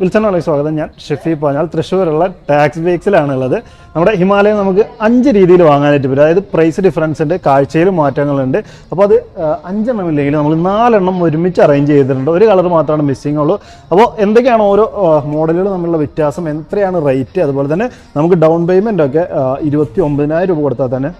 വിൽസണോളെ സ്വാഗതം. ഞാൻ ഷെഫി പാഞ്ഞാൽ തൃശ്ശൂരുള്ള ടാക്സ് ബേക്സിലാണ് ഉള്ളത് നമ്മുടെ ഹിമാലയം നമുക്ക് അഞ്ച് രീതിയിൽ വാങ്ങാനായിട്ട് പറ്റും. അതായത് പ്രൈസ് ഡിഫറൻസ് ഉണ്ട് കാഴ്ചയിൽ മാറ്റങ്ങളുണ്ട്. അപ്പോൾ അത് അഞ്ചെണ്ണം ഇല്ലെങ്കിൽ നമ്മൾ നാലെണ്ണം ഒരുമിച്ച് അറേഞ്ച് ചെയ്തിട്ടുണ്ട്. ഒരു കളർ മാത്രമാണ് മിസ്സിംഗ് ഉള്ളൂ. അപ്പോൾ എന്തൊക്കെയാണ് ഓരോ മോഡലുകൾ തമ്മിലുള്ള വ്യത്യാസം? എത്രയാണ് റേറ്റ് അതുപോലെ തന്നെ നമുക്ക് ഡൗൺ പേയ്മെന്റ് ഒക്കെ ഇരുപത്തി ഒമ്പതിനായിരം രൂപ കൊടുത്താൽ തന്നെ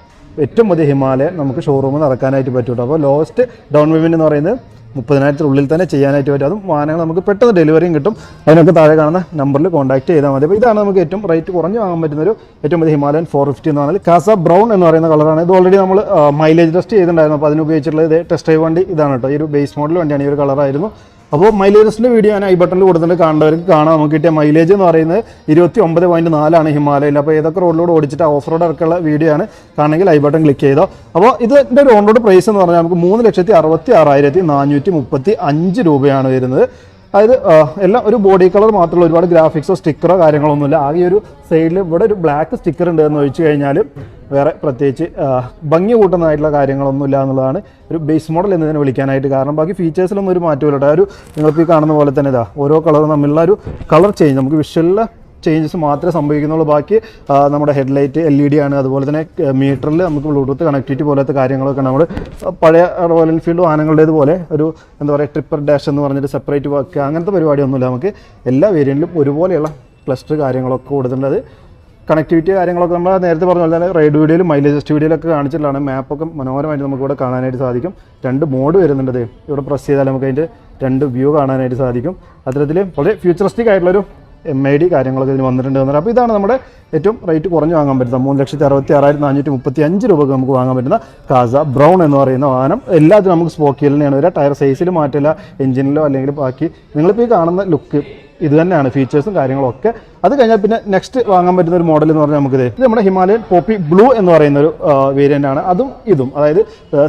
ഏറ്റവും പുതിയ ഹിമാലയം നമുക്ക് ഷോറൂമിൽ നടക്കാനായിട്ട് പറ്റും കേട്ടോ. അപ്പോൾ ലോവസ്റ്റ് ഡൗൺ പേയ്മെന്റ് എന്ന് പറയുന്നത് മുപ്പതിനായിരത്തിനുള്ളിൽ തന്നെ ചെയ്യാനായിട്ട് പറ്റും. അതും വാഹനങ്ങൾ നമുക്ക് പെട്ടെന്ന് ഡെലിവറിയും കിട്ടും. അതിനൊക്കെ താഴെ കാണുന്ന നമ്പറിൽ കോൺടാക്ട് ചെയ്താൽ മതി. അപ്പോൾ ഇതാണ് നമുക്ക് ഏറ്റവും റേറ്റ് കുറഞ്ഞ് വാങ്ങാൻ പറ്റുന്ന ഒരു ഏറ്റവും വലിയ ഹിമാലയൻ ഫോർ ഫിഫ്റ്റി എന്ന് പറഞ്ഞാൽ കാസ ബ്രൗൺ എന്ന് പറയുന്ന കളറാണ് ഇത് ഓൾറെഡി നമ്മൾ മൈലേജ് ടെസ്റ്റ് ചെയ്തിട്ടുണ്ടായിരുന്നു. അപ്പോൾ അതിന് ഉപയോഗിച്ചിട്ടുള്ള ഇത് ടെസ്റ്റ് ഡ്രൈവ് വണ്ടി ഇതാണ് കേട്ടോ. ഈ ഒരു ബേസ് മോഡൽ വണ്ടിയാണ്. ഈ ഒരു കളറായിരുന്നു അപ്പോൾ മൈലേജസിന്റെ വീഡിയോ ഞാൻ ഐ ബട്ടണിൽ കൊടുത്തിട്ട് കാണേണ്ടവർക്ക് കാണാം. നമുക്ക് കിട്ടിയ മൈലേജ് എന്ന് പറയുന്നത് ഇരുപത്തി ഒമ്പത് പോയിന്റ് നാലാണ് ഹിമാലയയിൽ. അപ്പോൾ ഏതൊക്കെ റോഡിലൂടെ ഓടിച്ചിട്ട് ഓഫ് റോഡ് ഇറക്കുള്ള വീഡിയോ ആണ്. കാണണമെങ്കിൽ ഐ ബട്ടൺ ക്ലിക്ക് ചെയ്തോ. അപ്പോൾ ഇതിന്റെ ഒരു ഓൺ റോഡ് പ്രൈസ് എന്ന് പറഞ്ഞാൽ നമുക്ക് മൂന്ന് ലക്ഷത്തി അറുപത്തി ആറായിരത്തി നാനൂറ്റി മുപ്പത്തി അഞ്ച് രൂപയാണ് വരുന്നത്. അതായത് എല്ലാം ഒരു ബോഡി കളർ മാത്രമുള്ള ഒരുപാട് ഗ്രാഫിക്സോ സ്റ്റിക്കറോ കാര്യങ്ങളൊന്നുമില്ല. ആകെ ഒരു സൈഡിൽ ഇവിടെ ഒരു ബ്ലാക്ക് സ്റ്റിക്കർ ഉണ്ട് എന്ന് ചോദിച്ചു കഴിഞ്ഞാൽ വേറെ പ്രത്യേകിച്ച് ഭംഗി കൂട്ടുന്നതായിട്ടുള്ള കാര്യങ്ങളൊന്നുമില്ല എന്നുള്ളതാണ് ഒരു ബേസ് മോഡൽ എന്നതിനെ വിളിക്കാനായിട്ട് കാരണം. ബാക്കി ഫീച്ചേഴ്സിലൊന്നും ഒരു മാറ്റമില്ല ഇല്ല ഒരു നിങ്ങളിപ്പോൾ ഈ കാണുന്ന പോലെ തന്നെ ഇതാ ഓരോ കളറും തമ്മിലുള്ള ഒരു കളർ ചേഞ്ച് നമുക്ക് വിഷ്വലിലെ ചേഞ്ചസ് മാത്രമേ സംഭവിക്കുന്നുള്ളൂ. ബാക്കി നമ്മുടെ ഹെഡ്ലൈറ്റ് എൽ ഇ ഡി ആണ്. അതുപോലെ തന്നെ മീറ്ററിൽ നമുക്ക് ബ്ലൂടൂത്ത് കണക്ടിവിറ്റി പോലത്തെ കാര്യങ്ങളൊക്കെ നമ്മൾ പഴയ റോയൽ എൻഫീൽഡ് വാഹനങ്ങളുടേതുപോലെ ഒരു എന്താ പറയുക ട്രിപ്പർ ഡാഷ് എന്ന് പറഞ്ഞിട്ട് സെപ്പറേറ്റ് വർക്ക് അങ്ങനത്തെ പരിപാടിയൊന്നുമില്ല. നമുക്ക് എല്ലാ വേരിയന്റിലും ഒരുപോലെയുള്ള ക്ലസ്റ്റർ കാര്യങ്ങളൊക്കെ കൊടുത്തിട്ടുണ്ട്. കണക്ടിവിറ്റി കാര്യങ്ങളൊക്കെ നമ്മൾ നേരത്തെ പറഞ്ഞ പോലെ തന്നെ റൈഡ് വീഡിയോയിലും മൈലേജ് ടെസ്റ്റ് വീഡിയോയിലൊക്കെ കാണിച്ചിട്ടുള്ളതാണ്. മാപ്പൊക്കെ മനോഹരമായിട്ട് നമുക്ക് ഇവിടെ കാണാനായിട്ട് സാധിക്കും. രണ്ട് മോഡ് വരുന്നുണ്ട് ദേ. ഇവിടെ പ്രസ് ചെയ്താൽ നമുക്ക് അതിന്റെ രണ്ട് വ്യൂ കാണാനായിട്ട് സാധിക്കും. അത്തരത്തിൽ വളരെ ഫ്യൂച്ചറിസ്റ്റിക് ആയിട്ടുള്ളൊരു എം ഐ ഡി കാര്യങ്ങളൊക്കെ ഇതിന് വന്നിട്ടുണ്ട് എന്ന് അപ്പോൾ ഇതാണ് നമ്മുടെ ഏറ്റവും റേറ്റ് കുറഞ്ഞ് വാങ്ങാൻ പറ്റുന്നത് മൂന്ന് ലക്ഷത്തി അറുപത്തി ആറായിരത്തി നാനൂറ്റി മുപ്പത്തി അഞ്ച് രൂപക്ക് നമുക്ക് വാങ്ങാൻ പറ്റുന്ന കാസ ബ്രൗൺ എന്ന് പറയുന്ന വാഹനം. എല്ലാത്തിനും നമുക്ക് സ്പോക്കിയിൽ തന്നെയാണ് വരിക. ടയർ സൈസിൽ മാറ്റില്ല എഞ്ചിനിലോ അല്ലെങ്കിൽ ബാക്കി നിങ്ങളിപ്പോൾ ഈ കാണുന്ന ലുക്ക് ഇത് തന്നെയാണ് ഫീച്ചേഴ്സും കാര്യങ്ങളും ഒക്കെ. അത് കഴിഞ്ഞാൽ പിന്നെ നെക്സ്റ്റ് വാങ്ങാൻ പറ്റുന്ന ഒരു മോഡൽ എന്ന് പറഞ്ഞാൽ നമുക്കിത് ഇത് നമ്മുടെ ഹിമാലയൻ പോപ്പി ബ്ലൂ എന്ന് പറയുന്ന ഒരു വേരിയന്റ് ആണ്. അതും ഇതും. അതായത്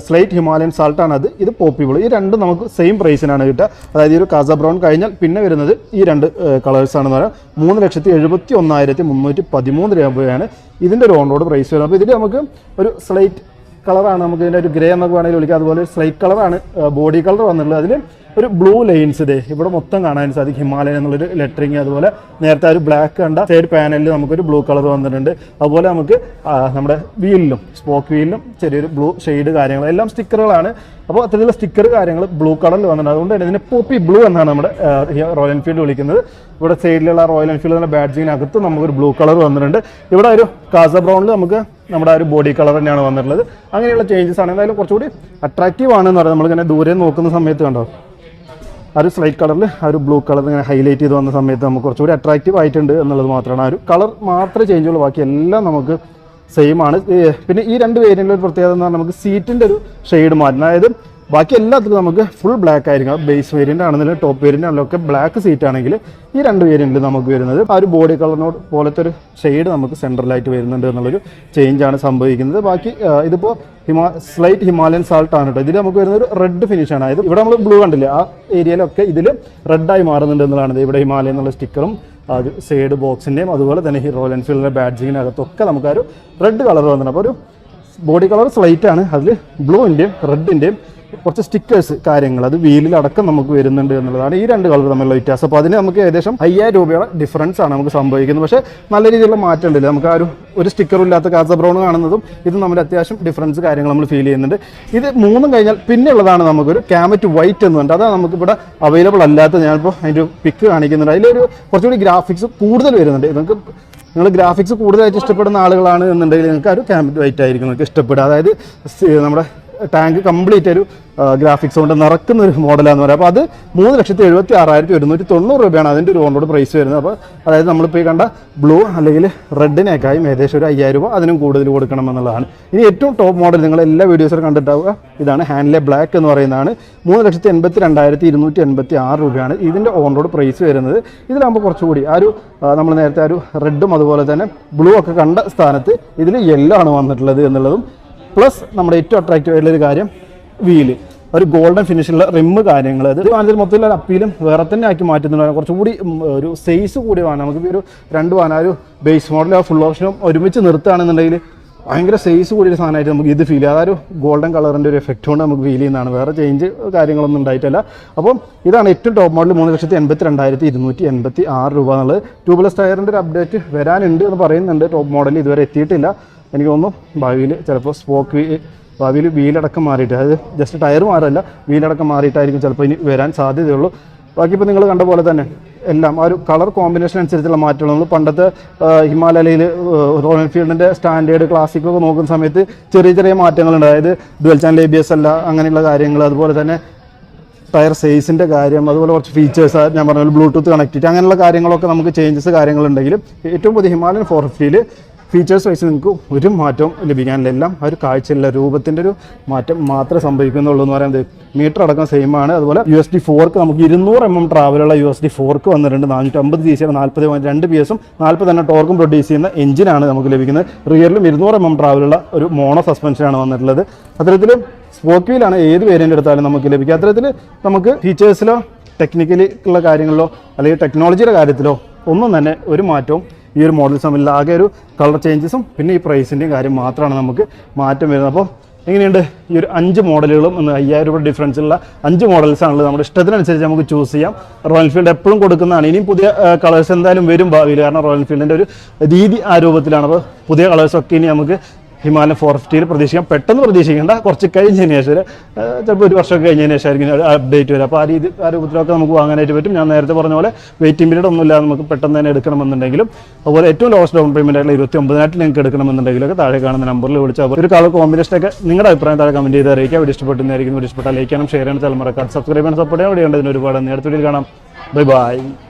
സ്ലൈറ്റ് ഹിമാലയൻ സാൾട്ട് ആണ് അത്. ഇത് പോപ്പി ബ്ലൂ ഈ രണ്ടും നമുക്ക് സെയിം പ്രൈസിനാണ് കിട്ടുക. അതായത് ഈ ഒരു കാസ ബ്രൗൺ കഴിഞ്ഞാൽ പിന്നെ വരുന്നത് ഈ രണ്ട് കളേഴ്സ് ആണെന്ന് പറയാം. മൂന്ന് ലക്ഷത്തി എഴുപത്തി ഒന്നായിരത്തി മുന്നൂറ്റി പതിമൂന്ന് രൂപയാണ് ഇതിന്റെ ഒരു ഓൺ റോഡ് പ്രൈസ് വരുന്നത്. അപ്പോൾ ഇതിൽ നമുക്ക് ഒരു സ്ലൈറ്റ് കളറാണ് നമുക്ക് ഇതിന്റെ ഒരു ഗ്രേ എന്നൊക്കെ വേണമെങ്കിൽ വിളിക്കാം. അതുപോലെ സ്ലൈറ്റ് കളറാണ് ബോഡി കളർ വന്നിട്ടുള്ളത്. അതിൽ ഒരു ബ്ലൂ ലൈൻസ് ഇതേ ഇവിടെ മൊത്തം കാണാൻ സാധിക്കും. ഹിമാലയൻ എന്നുള്ളൊരു ലെറ്ററിങ് അതുപോലെ നേരത്തെ ഒരു ബ്ലാക്ക് കണ്ട സൈഡ് പാനലിൽ നമുക്കൊരു ബ്ലൂ കളർ വന്നിട്ടുണ്ട്. അതുപോലെ നമുക്ക് നമ്മുടെ വീലിലും സ്പോക്ക് വീലിലും ചെറിയൊരു ബ്ലൂ ഷെയ്ഡ് കാര്യങ്ങൾ എല്ലാം സ്റ്റിക്കറുകളാണ് അപ്പോൾ അത്തരത്തിലുള്ള സ്റ്റിക്കർ കാര്യങ്ങൾ ബ്ലൂ കളറിൽ വന്നിട്ടുണ്ട്. അതുകൊണ്ട് തന്നെ ഇതിനെ പോപ്പി ബ്ലൂ എന്നാണ് നമ്മുടെ റോയൽ എൻഫീൽഡ് വിളിക്കുന്നത്. ഇവിടെ സൈഡിലുള്ള റോയൽ എൻഫീൽഡ് ബാഡ്ജിനകത്ത് നമുക്കൊരു ബ്ലൂ കളർ വന്നിട്ടുണ്ട്. ഇവിടെ ഒരു കാസ ബ്രൗണിൽ നമുക്ക് നമ്മുടെ ആ ഒരു ബോഡി കളർ തന്നെയാണ് വന്നിട്ടുള്ളത്. അങ്ങനെയുള്ള ചേഞ്ചസ് ആണ്. എന്തായാലും കുറച്ചുകൂടി അട്രാക്റ്റീവ് ആണെന്ന് പറയുന്നത് നമ്മളിങ്ങനെ ദൂരെ നോക്കുന്ന സമയത്ത് കണ്ടോ? ആ ഒരു സ്ലൈറ്റ് കളറിൽ ആ ഒരു ബ്ലൂ കളർ ഇങ്ങനെ ഹൈലൈറ്റ് ചെയ്ത് വന്ന സമയത്ത് നമുക്ക് കുറച്ചുകൂടി അട്രാക്റ്റീവ് ആയിട്ടുണ്ട് എന്നുള്ളത് മാത്രമാണ്. ആ ഒരു കളർ മാത്രമേ ചേഞ്ച് ഉള്ളൂ ബാക്കി എല്ലാം നമുക്ക് സെയിം ആണ്. പിന്നെ ഈ രണ്ട് വേരിയന്റിലെ ഒരു പ്രത്യേകത എന്ന് പറഞ്ഞാൽ നമുക്ക് സീറ്റിന്റെ ഒരു ഷെയ്ഡ് മാറ്റണം അതായത് ബാക്കി എല്ലാത്തിലും നമുക്ക് ഫുൾ ബ്ലാക്ക് ആയിരിക്കും ബേസ് വേരിയന്റ് ആണെങ്കിലും ടോപ്പ് വേരിയന്റ് ആണെങ്കിലും ഒക്കെ ബ്ലാക്ക് സീറ്റ് ആണെങ്കിൽ ഈ രണ്ട് വേരിയന്റിൽ നമുക്ക് വരുന്നത് ആ ഒരു ബോഡി കളറിനോട് പോലത്തെ ഒരു ഷെയ്ഡ് നമുക്ക് സെൻട്രലായിട്ട് വരുന്നുണ്ട് എന്നുള്ളൊരു ആണ് സംഭവിക്കുന്നത്. ബാക്കി ഇതിപ്പോൾ ഹിമാ സ്ലൈറ്റ് ഹിമാലയൻ സാൾട്ട് ആണ് കേട്ടോ ഇതിൽ നമുക്ക് വരുന്ന ഒരു റെഡ് ഫിനിഷ് ആണ്. അതായത് ഇവിടെ നമ്മൾ ബ്ലൂ കണ്ടില്ലേ ആ ഏരിയയിലൊക്കെ ഇതിൽ റെഡായി മാറുന്നുണ്ട് എന്നുള്ളതാണ്. ഇവിടെ ഹിമാലയൻ എന്നുള്ള സ്റ്റിക്കറും ആ ഒരു സൈഡ് ബോക്സിന്റെയും അതുപോലെ തന്നെ റോയൽ എൻഫീൽഡിന്റെ ബാഡ്ജിങ്ങിനകത്തൊക്കെ നമുക്ക് ആ ഒരു റെഡ് കളർ വന്നിട്ടുണ്ട്. അപ്പോൾ ഒരു ബോഡി കളർ സ്ലൈറ്റ് ആണ്. അതിൽ ബ്ലൂവിന്റെയും റെഡിന്റെയും കുറച്ച് സ്റ്റിക്കേഴ്സ് കാര്യങ്ങൾ അത് വീലിലടക്കം നമുക്ക് വരുന്നുണ്ട് എന്നുള്ളതാണ് ഈ രണ്ട് കളർ തമ്മിലുള്ള വ്യത്യാസം. അപ്പോൾ അതിന് നമുക്ക് ഏകദേശം അയ്യായിരം രൂപയുടെ ഡിഫറൻസ് ആണ് നമുക്ക് സംഭവിക്കുന്നത്. പക്ഷേ നല്ല രീതിയിലുള്ള മാറ്റം ഉണ്ടല്ലോ നമുക്ക് ആ ഒരു ഒരു സ്റ്റിക്കറും ഇല്ലാത്ത കാസ ബ്രൗൺ കാണുന്നതും ഇത് നമ്മൾ അത്യാവശ്യം ഡിഫറൻസ് കാര്യങ്ങൾ നമ്മൾ ഫീൽ ചെയ്യുന്നുണ്ട്. ഇത് മൂന്നും കഴിഞ്ഞാൽ പിന്നെ ഉള്ളതാണ് നമുക്കൊരു ക്യാമറ്റ് വൈറ്റ് എന്ന് പറഞ്ഞിട്ട്. അതാണ് നമുക്കിവിടെ അവൈലബിൾ അല്ലാത്ത ഞാനിപ്പോൾ അതിന്റെ പിക്ക് കാണിക്കുന്നുണ്ട്. അതിലൊരു കുറച്ചുകൂടി ഗ്രാഫിക്സ് കൂടുതൽ വരുന്നുണ്ട്. നിങ്ങൾക്ക് നിങ്ങൾ ഗ്രാഫിക്സ് കൂടുതലായിട്ട് ഇഷ്ടപ്പെടുന്ന ആളുകളാണ് എന്നുണ്ടെങ്കിൽ നിങ്ങൾക്ക് ആ ഒരു ക്യാമറ്റ് വൈറ്റ് ആയിരിക്കും നിങ്ങൾക്ക് ഇഷ്ടപ്പെടുക. അതായത് നമ്മുടെ ടാങ്ക് കംപ്ലീറ്റ് ഒരു ഗ്രാഫിക്സ് കൊണ്ട് നിറക്കുന്ന ഒരു മോഡലാന്ന് പറയാം. അപ്പോൾ അത് മൂന്ന് ലക്ഷത്തി എഴുപത്തി ആറായിരത്തി ഒരുന്നൂറ്റി തൊണ്ണൂറ് രൂപയാണ് അതിന്റെ ഒരു ഓൺറോഡ് പ്രൈസ് വരുന്നത്. അപ്പോൾ അതായത് നമ്മളിപ്പോൾ ഈ കണ്ട ബ്ലൂ അല്ലെങ്കിൽ റെഡിനേക്കായും ഏകദേശം ഒരു അയ്യായിരം രൂപ അതിനും കൂടുതൽ കൊടുക്കണം എന്നുള്ളതാണ് ഇനി ഏറ്റവും ടോപ്പ് മോഡൽ നിങ്ങൾ എല്ലാ വീഡിയോസിലും കണ്ടിട്ടാവുക ഇതാണ് ഹാൻഡിലെ ബ്ലാക്ക് എന്ന് പറയുന്നതാണ്. മൂന്ന് ലക്ഷത്തി എൺപത്തി രണ്ടായിരത്തി ഇരുന്നൂറ്റി എൺപത്തി ആറ് രൂപയാണ് ഇതിന്റെ ഓൺറോഡ് പ്രൈസ് വരുന്നത്. ഇതിലാകുമ്പോൾ കുറച്ചുകൂടി ആ ഒരു നമ്മൾ നേരത്തെ ആ ഒരു റെഡും അതുപോലെ തന്നെ ബ്ലൂ ഒക്കെ കണ്ട സ്ഥാനത്ത് ഇതിൽ യെല്ലോ ആണ് വന്നിട്ടുള്ളത് എന്നുള്ളതും പ്ലസ് നമ്മുടെ ഏറ്റവും അട്രാക്റ്റീവ് ആയിട്ടുള്ളൊരു കാര്യം വീൽ ഒരു ഗോൾഡൻ ഫിനിഷുള്ള റിമ്മ് കാര്യങ്ങൾ അത് വാഹനത്തിൽ മൊത്തത്തിലുള്ള അപ്പീലും വേറെ തന്നെ ആക്കി മാറ്റുന്നുണ്ട്. കുറച്ചുകൂടി ഒരു സൈസ് കൂടി വാഹനം. നമുക്ക് ഒരു രണ്ട് വാഹനം ഒരു ബേസ് മോഡലും ആ ഫുൾ ഓപ്ഷനും ഒരുമിച്ച് നിർത്തുകയാണെന്നുണ്ടെങ്കിൽ ഭയങ്കര സൈസ് കൂടിയ സാധനമായിട്ട് നമുക്ക് ഇത് ഫീൽ ചെയ്യാം. ഗോൾഡൻ കളറിന്റെ ഒരു എഫക്റ്റ് കൊണ്ട് നമുക്ക് ഫീൽ ചെയ്യുന്നതാണ്. വേറെ ചേഞ്ച് കാര്യങ്ങളൊന്നും ഉണ്ടായിട്ടില്ല. അപ്പം ഇതാണ് ഏറ്റവും ടോപ്പ് മോഡൽ മൂന്ന് ലക്ഷത്തി എൺപത്തി രണ്ടായിരത്തി ഇരുന്നൂറ്റി എൺപത്തി ആറ് രൂപ എന്നുള്ളത്. ട്യൂബ്ലെസ് ടയറിന്റെ ഒരു അപ്ഡേറ്റ് വരാനുണ്ട് എന്ന് പറയുന്നുണ്ട്. ടോപ്പ് മോഡൽ ഇതുവരെ എത്തിയിട്ടില്ല. എനിക്ക് തോന്നുന്നു ഭാവിയിൽ ചിലപ്പോൾ സ്പോക്ക് വീ ഭാവിയിൽ വീലടക്കം മാറിയിട്ട് അതായത് ജസ്റ്റ് ടയർ മാറല്ല വീലടക്കം മാറിയിട്ടായിരിക്കും ചിലപ്പോൾ ഇനി വരാൻ സാധ്യതയുള്ളൂ. ബാക്കി ഇപ്പോൾ നിങ്ങൾ കണ്ട പോലെ തന്നെ എല്ലാം ആ ഒരു കളർ കോമ്പിനേഷൻ അനുസരിച്ചുള്ള മാറ്റങ്ങൾ നമ്മൾ പണ്ടത്തെ ഹിമാലയയിൽ റോയൽ എൻഫീൽഡിന്റെ സ്റ്റാൻഡേർഡ് ക്ലാസിക്കൊക്കെ നോക്കുന്ന സമയത്ത് ചെറിയ ചെറിയ മാറ്റങ്ങളുണ്ട്. അതായത് dual channel A B S അല്ല അങ്ങനെയുള്ള കാര്യങ്ങൾ അതുപോലെ തന്നെ ടയർ സൈസിന്റെ കാര്യം അതുപോലെ കുറച്ച് ഫീച്ചേഴ്സ് ഞാൻ പറഞ്ഞ ബ്ലൂടൂത്ത് കണക്റ്റിവിറ്റി അങ്ങനെയുള്ള കാര്യങ്ങളൊക്കെ നമുക്ക് ചേഞ്ചസ് കാര്യങ്ങളുണ്ടെങ്കിലും ഏറ്റവും പുതിയ ഹിമാലയൻ ഫോർ ഫിഫ്റ്റിയിൽ ഫീച്ചേഴ്സ് വൈസ് നിങ്ങൾക്ക് ഒരു മാറ്റവും ലഭിക്കാനില്ല എല്ലാം ആ ഒരു കാഴ്ചയില്ല രൂപത്തിന്റെ ഒരു മാറ്റം മാത്രമേ സംഭവിക്കുന്നുള്ളൂ എന്ന് പറയുന്നത്. മീറ്റർ അടക്കം സെയിം ആണ്. അതുപോലെ യു എസ് ഡി ഫോർക്ക് നമുക്ക് ഇരുന്നൂറ് എം എം ട്രാവലുള്ള യു എസ് ഡി ഫോർക്ക് വന്നിട്ടുണ്ട്. നാനൂറ്റമ്പത് സി സിയുടെ നാൽപ്പത് രണ്ട് പി എസും നാൽപ്പത് തന്നെ ടോർക്കും പ്രൊഡ്യൂസ് ചെയ്യുന്ന എഞ്ചിനാണ് നമുക്ക് ലഭിക്കുന്നത്. റിയറിലും ഇരുന്നൂറ് എം എം ട്രാവലുള്ള ഒരു മോണോ സസ്പെൻഷനാണ് വന്നിട്ടുള്ളത്. അത്തരത്തിൽ സ്പോക്ക് വീലാണ് ഏത് വേരിയന്റ് എടുത്താലും നമുക്ക് ലഭിക്കുക. അത്തരത്തിൽ നമുക്ക് ഫീച്ചേഴ്സിലോ ടെക്നിക്കലി ഉള്ള കാര്യങ്ങളിലോ അല്ലെങ്കിൽ ടെക്നോളജിയുടെ കാര്യത്തിലോ ഒന്നും തന്നെ ഒരു മാറ്റവും ഈ ഒരു മോഡൽസ് തമ്മിൽ ആകെ ഒരു കളർ ചേഞ്ചസും പിന്നെ ഈ പ്രൈസിന്റെയും കാര്യം മാത്രമാണ് നമുക്ക് മാറ്റം വരുന്നത്. അപ്പോൾ എങ്ങനെയുണ്ട് ഈ ഒരു അഞ്ച് മോഡലുകളും അയ്യായിരം രൂപ ഡിഫറൻസുള്ള അഞ്ച് മോഡൽസ് ആണുള്ളത്. നമ്മുടെ ഇഷ്ടത്തിനനുസരിച്ച് നമുക്ക് ചൂസ് ചെയ്യാം. റോയൽ എൻഫീൽഡ് എപ്പോഴും കൊടുക്കുന്നതാണ്. ഇനിയും പുതിയ കളേഴ്സ് എന്തായാലും വരും ഭാവിയിൽ. കാരണം റോയൽ എൻഫീൽഡിന്റെ ഒരു രീതി ആ രൂപത്തിലാണ്. അപ്പോൾ പുതിയ കളേഴ്സൊക്കെ ഇനി നമുക്ക് ഹിമാലയൻ ഫോറസ്റ്റിൽ പ്രതീക്ഷിക്കാം. പെട്ടെന്ന് പ്രതീക്ഷിക്കേണ്ട. കുറച്ച് കഴിഞ്ഞതിന് ശേഷം ചിലപ്പോൾ ഒരു വർഷം കഴിഞ്ഞതിന് ശേഷമായിരിക്കും അപ്ഡേറ്റ് വരിക. അപ്പോൾ ആ രീതി ആ രൂപത്തിലൊക്കെ നമുക്ക് വാങ്ങാനായിട്ട് പറ്റും. ഞാൻ നേരത്തെ പറഞ്ഞ പോലെ വെയിറ്റിംഗ് പീരീഡ് ഒന്നുമില്ല. നമുക്ക് പെട്ടെന്ന് തന്നെ എടുക്കണമെന്നുണ്ടെങ്കിലും അതുപോലെ ഏറ്റവും ലോസ്റ്റ് ഡൗൺ പേയ്മെന്റ് ആയിട്ടുള്ള ഇരുപത്തി ഒമ്പതിനായിട്ട് നിങ്ങൾക്ക് എടുക്കണമെന്നുണ്ടെങ്കിലൊക്കെ താഴെ കാണുന്ന നമ്പറിൽ വിളിച്ചാൽ ഒരു കാലം കോമ്പിനേഷൻ ഒക്കെ നിങ്ങളുടെ അഭിപ്രായം താഴെ കമന്റ് ചെയ്ത് അറിയിക്കുക വീഡിയോ ഇഷ്ടപ്പെട്ടുന്നതായിരിക്കും വീഡിയോ ഇഷ്ടപ്പെട്ടാൽ ലൈക്ക് ചെയ്യണം ഷെയർ ചെയ്യണം തലമുറക്കാർ സബ്സ്ക്രൈബ് ചെയ്യണം സപ്പോർട്ട് ചെയ്യാൻ വേണ്ടി ഉണ്ടെന്ന് ഒരുപാട് നേരത്തെ കാണാം. Bye bye